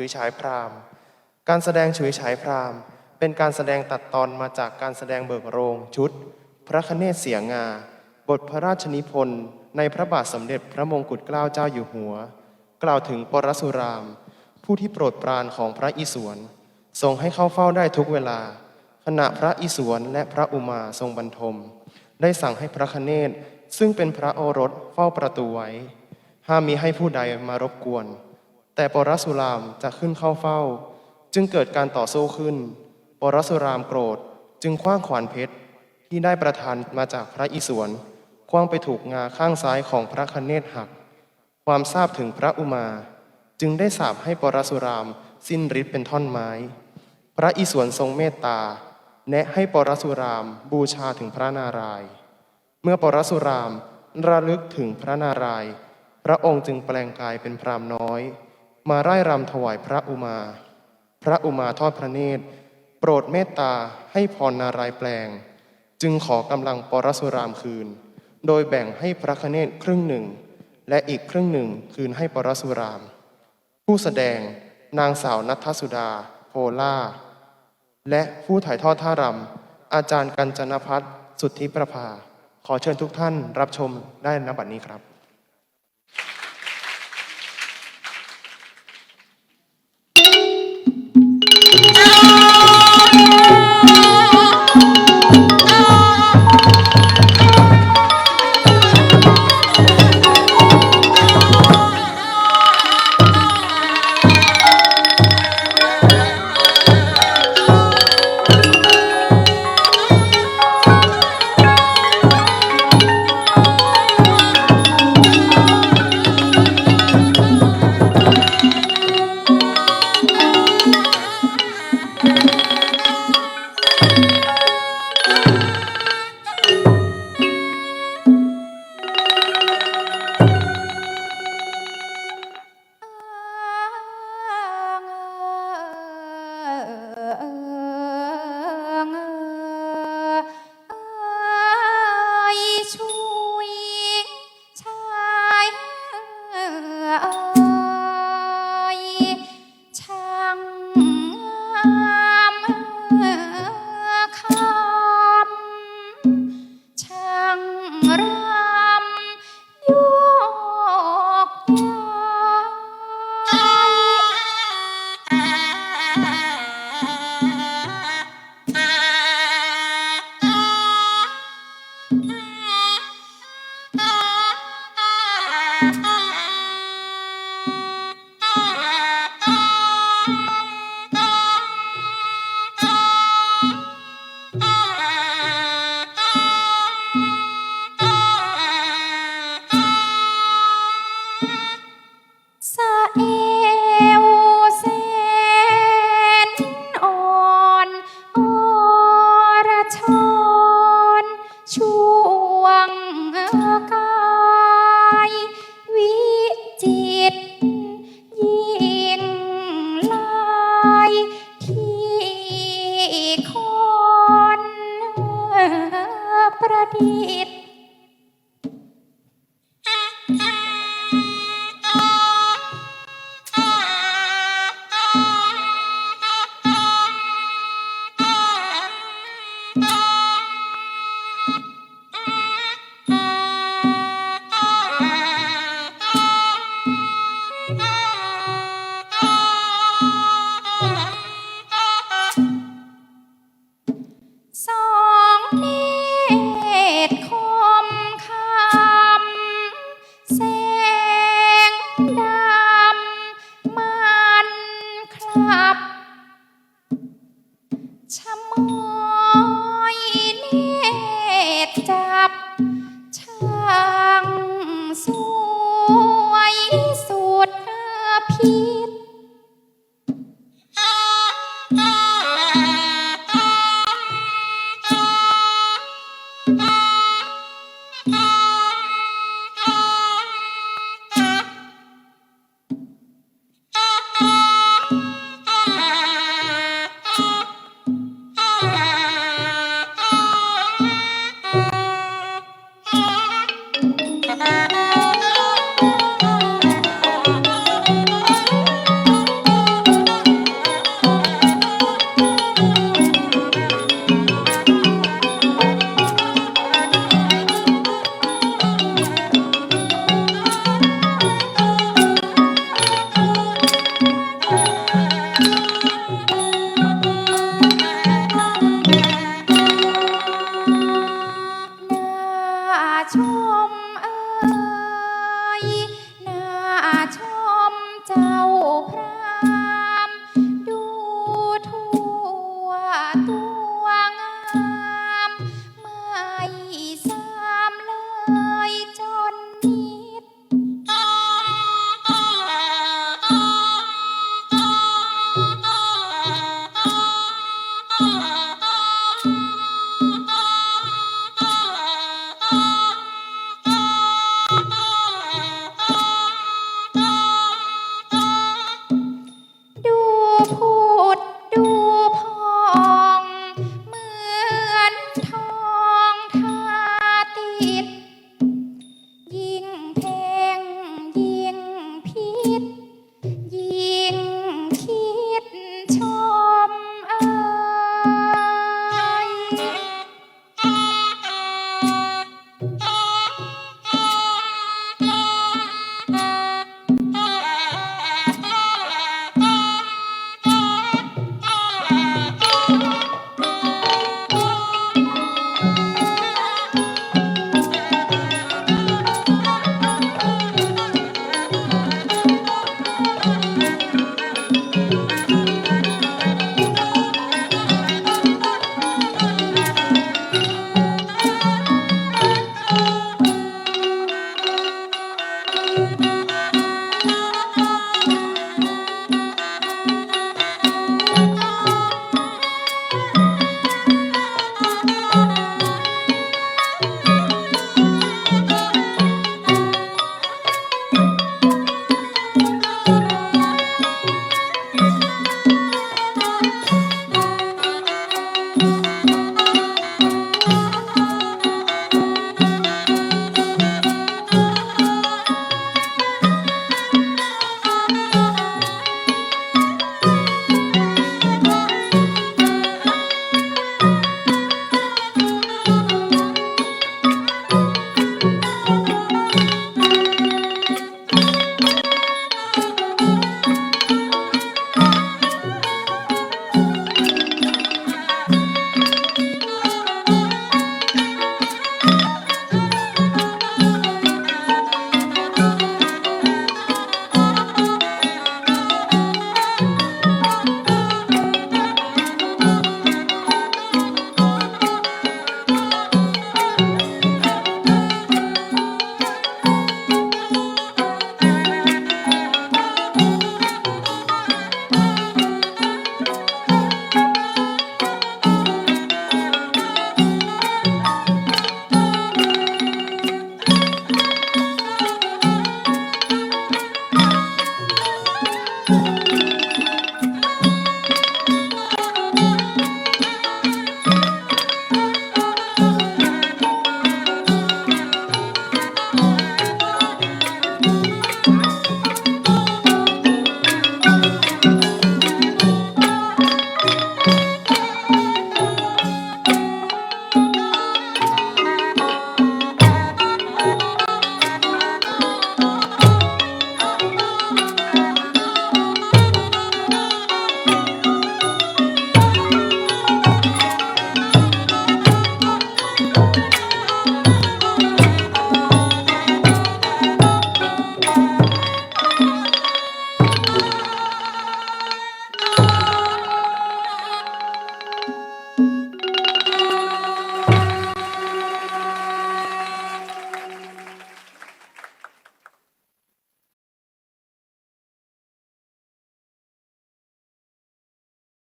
ฉุยฉายพราหมณ์ การแสดงฉุยฉายพราหมณ์ เป็นการแสดงตัดตอนมาจากการแสดงเบิกโรงชุด พระคเนศเสียงา บทพระราชนิพนธ์ในพระบาทสมเด็จพระมงกุฎเกล้าเจ้าอยู่หัว กล่าวถึงปรสุราม ผู้ที่โปรดปรานของพระอิศวรทรงให้เข้าเฝ้าได้ทุกเวลา ขณะพระอิศวรและพระอุมาทรงบรรทม ได้สั่งให้พระคเนศซึ่งเป็นพระโอรสเฝ้าประตูไว้ ห้ามมีให้ผู้ใดมารบกวน แต่ปรสุรามจะขึ้นเข้าเฝ้า จึงเกิดการต่อสู้ขึ้น ปรสุรามโกรธจึงคว้างขวานเพชรที่ได้ประทานมาจากพระอิศวรคว้างไปถูกงาข้างซ้ายของพระคเนศหัก ความทราบถึงพระอุมา จึงได้สาปให้ปรสุรามสิ้นฤทธิ์เป็นท่อนไม้ พระอิศวรทรงเมตตา แนะให้ปรสุรามบูชาถึงพระนารายณ์เมื่อปรสุรามระลึกถึงพระนารายณ์พระองค์จึงแปลงกายเป็นพรามน้อย มาไร่รำถวายพระอุมา พระอุมาทอดพระเนตร โปรดเมตตาให้พรนารายแปลง จึงขอกำลังปรสุรามคืน โดยแบ่งให้พระคเนศครึ่งหนึ่ง และอีกครึ่งหนึ่งคืนให้ปรสุราม ผู้แสดงนางสาวนัทสุดา โพล่า และผู้ถ่ายทอดท่ารำอาจารย์กัญจนพัฒน์สุทธิประภา ขอเชิญทุกท่านรับชมได้ณบัดนี้ครับ ป แสงดำมันครับชะมอยเนตจับ ช่างสวยสุดพี่ Oh.